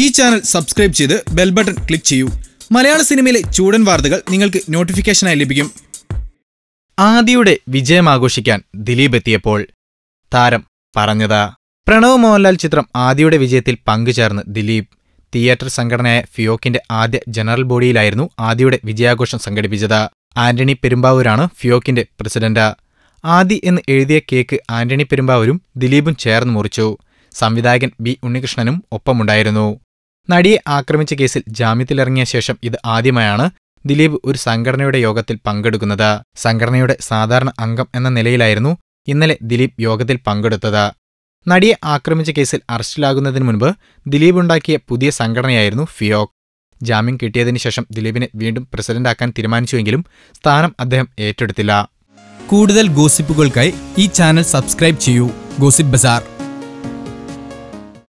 ഈ channel subscribe ചെയ്ത് bell button click ചെയ്യൂ. മലയാള സിനിമയിലെ ചൂടൻ വാർത്തകൾ നിങ്ങൾക്ക് നോട്ടിഫിക്കേഷനായി ലഭിക്കും. ആദിയുടെ വിജയം ആഘോഷിക്കാൻ ദിലീപ് എത്തിയപ്പോൾ താരം പറഞ്ഞതാ പ്രണവ് മോഹൻലാൽ ചിത്രം ആദിയുടെ വിജയത്തിൽ പങ്കുചേർന്ന് ദിലീപ്. തിയേറ്റർ സംഘടനയായ ഫിയോക്കിന്റെ ആദ്യ ജനറൽ ബോഡിയിലായിരുന്നു ആദിയുടെ വിജയാഘോഷം സംഘടിപ്പിച്ചത്. ആന്റണി പെരുമ്പാവൂരാണ് ഫിയോക്കിന്റെ പ്രസിഡന്റ്. ആദി എന്ന് എഴുതിയ കേക്ക് ആന്റണി പെരുമ്പാവൂരും ദിലീപും ചേർന്ന് മുറിച്ചു. സംവിധായകൻ ബി ഉണ്ണികൃഷ്ണനും ഒപ്പമുണ്ടായിരുന്നു. നടിയെ ആക്രമിച്ച കേസിൽ ജാമ്യത്തിലിറങ്ങിയ ശേഷം ഇത് ആദ്യമായാണ് ദിലീപ് ഒരു സംഘടനയുടെ യോഗത്തിൽ പങ്കെടുക്കുന്നത്. സംഘടനയുടെ സാധാരണ അംഗം എന്ന നിലയിലായിരുന്നു ഇന്നലെ ദിലീപ് യോഗത്തിൽ പങ്കെടുത്തത്. നടിയെ ആക്രമിച്ച കേസിൽ അറസ്റ്റിലാകുന്നതിന് മുൻപ് ദിലീപ് ഉണ്ടാക്കിയ പുതിയ സംഘടനയായിരുന്നു ഫിയോക്. ജാമ്യം കിട്ടിയതിനു ശേഷം ദിലീപിനെ വീണ്ടും പ്രസിഡന്റാക്കാൻ തീരുമാനിച്ചുവെങ്കിലും സ്ഥാനം അദ്ദേഹം ഏറ്റെടുത്തില്ല. കൂടുതൽ ഗോസിപ്പുകൾക്കായി ഈ ചാനൽ സബ്സ്ക്രൈബ് ചെയ്യൂ. Gossip bazaar.